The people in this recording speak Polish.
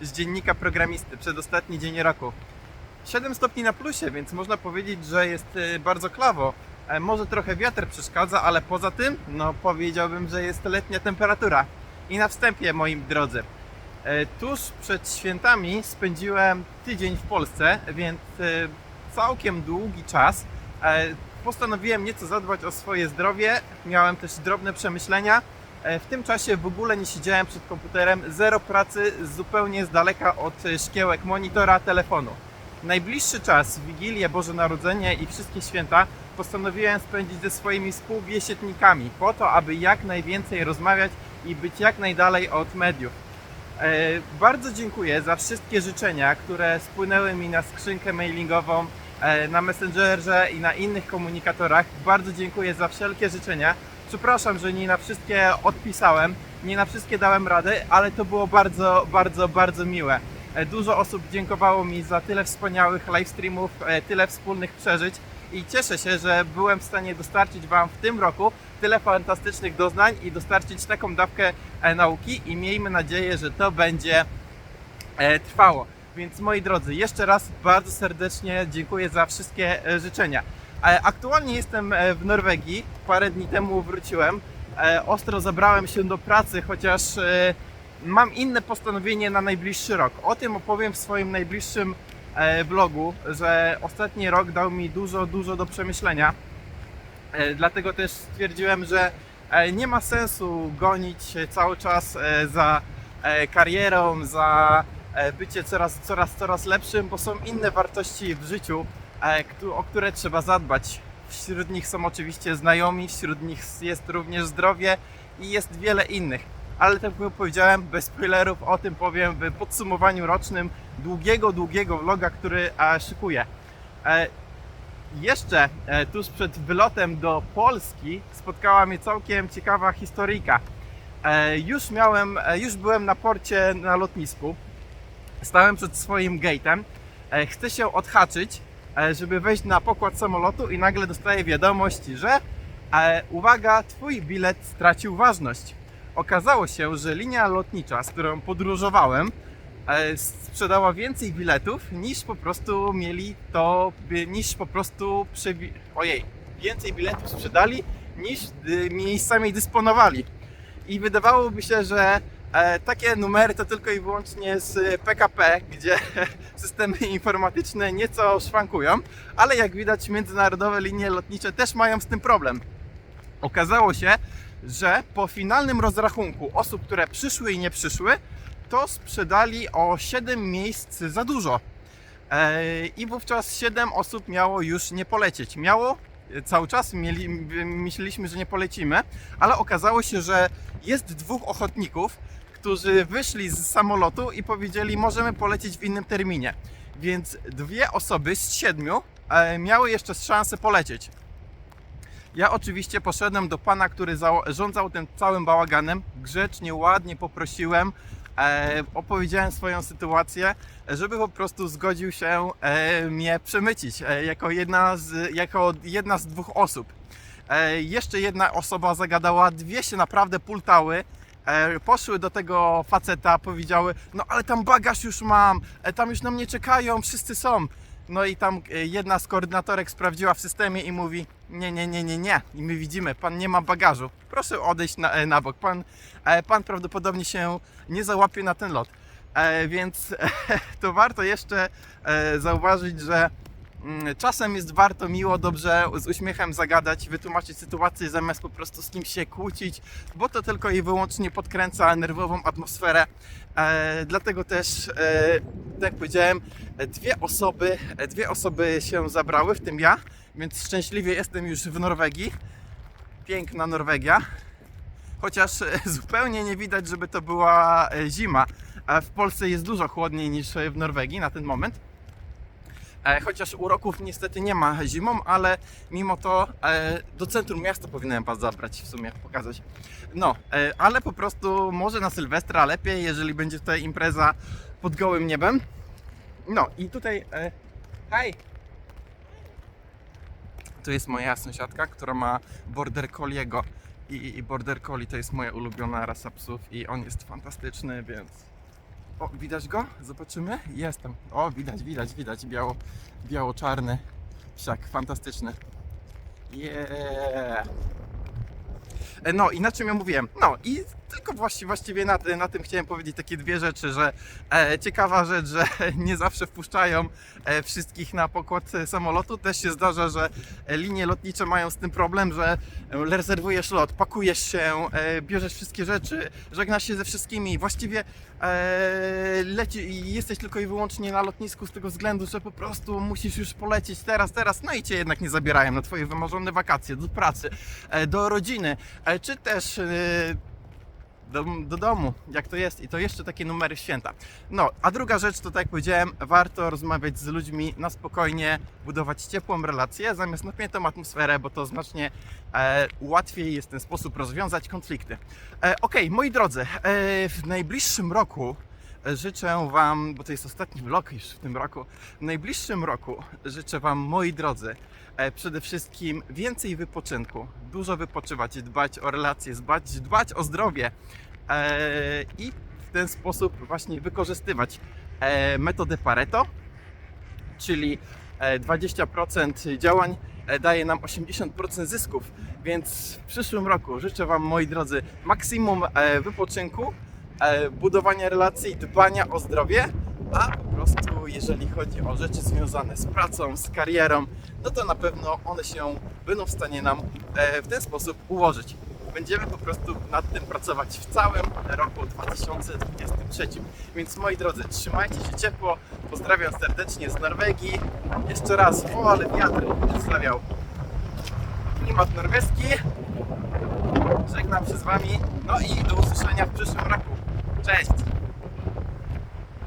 z dziennika programisty, przedostatni dzień roku. 7 stopni na plusie, więc można powiedzieć, że jest e, bardzo klawo. E, Może trochę wiatr przeszkadza, ale poza tym, no powiedziałbym, że jest letnia temperatura. I na wstępie, moi drodzy, e, tuż przed świętami spędziłem tydzień w Polsce, więc e, całkiem długi czas. E, Postanowiłem nieco zadbać o swoje zdrowie, miałem też drobne przemyślenia. E, W tym czasie w ogóle nie siedziałem przed komputerem, zero pracy, zupełnie z daleka od e, szkiełek monitora, telefonu. Najbliższy czas, Wigilię, Boże Narodzenie i wszystkie święta postanowiłem spędzić ze swoimi współbiesiednikami po to, aby jak najwięcej rozmawiać i być jak najdalej od mediów. E, Bardzo dziękuję za wszystkie życzenia, które spłynęły mi na skrzynkę mailingową, na Messengerze i na innych komunikatorach. Bardzo dziękuję za wszelkie życzenia. Przepraszam, że nie na wszystkie odpisałem, nie na wszystkie dałem radę, ale to było bardzo, bardzo, bardzo miłe. E, Dużo osób dziękowało mi za tyle wspaniałych livestreamów, e, tyle wspólnych przeżyć i cieszę się, że byłem w stanie dostarczyć Wam w tym roku tyle fantastycznych doznań i dostarczyć taką dawkę e, nauki i miejmy nadzieję, że to będzie trwało. Więc moi drodzy, jeszcze raz bardzo serdecznie dziękuję za wszystkie życzenia. E, Aktualnie jestem e, w Norwegii, parę dni temu wróciłem. E, Ostro zabrałem się do pracy, chociaż mam inne postanowienie na najbliższy rok. O tym opowiem w swoim najbliższym vlogu, że ostatni rok dał mi dużo, dużo do przemyślenia. Dlatego też stwierdziłem, że nie ma sensu gonić cały czas za karierą, za bycie coraz, coraz, coraz lepszym, bo są inne wartości w życiu, o które trzeba zadbać. Wśród nich są oczywiście znajomi, wśród nich jest również zdrowie i jest wiele innych. Ale tak jak powiedziałem, bez spoilerów o tym powiem w podsumowaniu rocznym długiego, długiego vloga, który e, szykuję. E, jeszcze e, tuż przed wylotem do Polski spotkała mnie całkiem ciekawa historyjka. Już miałem, już byłem na porcie na lotnisku. Stałem przed swoim gate'em. Chcę się odhaczyć, żeby wejść na pokład samolotu i nagle dostaję wiadomość, że e, uwaga, twój bilet stracił ważność. Okazało się, że linia lotnicza, z którą podróżowałem, e, sprzedała więcej biletów niż po prostu mieli to, niż po prostu ojej, więcej biletów sprzedali niż y, miejscami dysponowali. I wydawałoby się, że e, takie numery to tylko i wyłącznie z PKP, gdzie systemy informatyczne nieco szwankują, ale jak widać międzynarodowe linie lotnicze też mają z tym problem. Okazało się, że po finalnym rozrachunku osób, które przyszły i nie przyszły, to sprzedali o 7 miejsc za dużo. E, I wówczas 7 osób miało już nie polecieć. Miało e, cały czas, mieli, myśleliśmy, że nie polecimy, ale okazało się, że jest dwóch ochotników, którzy wyszli z samolotu i powiedzieli, możemy polecieć w innym terminie. Więc dwie osoby z siedmiu e, miały jeszcze szansę polecieć. Ja oczywiście poszedłem do pana, który zarządzał tym całym bałaganem. Grzecznie, ładnie poprosiłem, e, opowiedziałem swoją sytuację, żeby po prostu zgodził się e, mnie przemycić jako, jedna z, jako jedna z dwóch osób. Jeszcze jedna osoba zagadała, dwie się naprawdę pultały. E, poszły do tego faceta, powiedziały: No, ale tam bagaż już mam, e, tam już na mnie czekają, wszyscy są. No i tam e, jedna z koordynatorek sprawdziła w systemie i mówi: Nie, nie, nie, nie, nie. I my widzimy, pan nie ma bagażu. Proszę odejść na, na bok. Pan, pan prawdopodobnie się nie załapie na ten lot. Więc to warto jeszcze zauważyć, że czasem jest warto miło, dobrze z uśmiechem zagadać, wytłumaczyć sytuację zamiast po prostu z kimś się kłócić, bo to tylko i wyłącznie podkręca nerwową atmosferę. E, dlatego też, e, tak jak powiedziałem, dwie osoby, dwie osoby się zabrały, w tym ja, więc szczęśliwie jestem już w Norwegii. Piękna Norwegia. Chociaż e, zupełnie nie widać, żeby to była zima. W Polsce jest dużo chłodniej niż w Norwegii na ten moment. E, Chociaż uroków niestety nie ma zimą, ale mimo to e, do centrum miasta powinienem Was zabrać w sumie, pokazać. No, e, ale po prostu może na Sylwestra lepiej, jeżeli będzie tutaj impreza pod gołym niebem. No i tutaj, hej! Tu jest moja sąsiadka, która ma Border Colliego. I, I Border Collie to jest moja ulubiona rasa psów i on jest fantastyczny, więc O, widać go? Zobaczymy. Jest tam. O, widać, widać, widać. Biało, biało-czarny. Psiak, fantastyczny. Yeah. E, No i na czym ja mówiłem? No i tylko właściwie, na, na tym chciałem powiedzieć takie dwie rzeczy, że e, ciekawa rzecz, że nie zawsze wpuszczają e, wszystkich na pokład samolotu. Też się zdarza, że e, linie lotnicze mają z tym problem, że e, rezerwujesz lot, pakujesz się, e, bierzesz wszystkie rzeczy, żegnasz się ze wszystkimi. Właściwie e, leci, jesteś tylko i wyłącznie na lotnisku z tego względu, że po prostu musisz już polecieć teraz, teraz, no i cię jednak nie zabierają na twoje wymarzone wakacje, do pracy, e, do rodziny, e, czy też e, do, do domu, jak to jest. I to jeszcze takie numery święta. No, a druga rzecz, to tak jak powiedziałem, warto rozmawiać z ludźmi na spokojnie, budować ciepłą relację zamiast napiętą atmosferę, bo to znacznie e, łatwiej jest w ten sposób rozwiązać konflikty. E, Okej, moi drodzy, e, w najbliższym roku życzę Wam, bo to jest ostatni vlog już w tym roku, w najbliższym roku życzę Wam, moi drodzy, e, przede wszystkim więcej wypoczynku, dużo wypoczywać, dbać o relacje, dbać, dbać o zdrowie e, i w ten sposób właśnie wykorzystywać e, metodę Pareto, czyli e, 20% działań daje nam 80% zysków, więc w przyszłym roku życzę Wam, moi drodzy, maksimum wypoczynku, budowania relacji, dbania o zdrowie, a po prostu jeżeli chodzi o rzeczy związane z pracą, z karierą, no to na pewno one się będą w stanie nam e, w ten sposób ułożyć. Będziemy po prostu nad tym pracować w całym roku 2023. Więc moi drodzy, trzymajcie się ciepło. Pozdrawiam serdecznie z Norwegii. Jeszcze raz, o ale wiatr przedstawiał klimat norweski. Żegnam się z Wami. No i do usłyszenia w przyszłym roku. Cześć!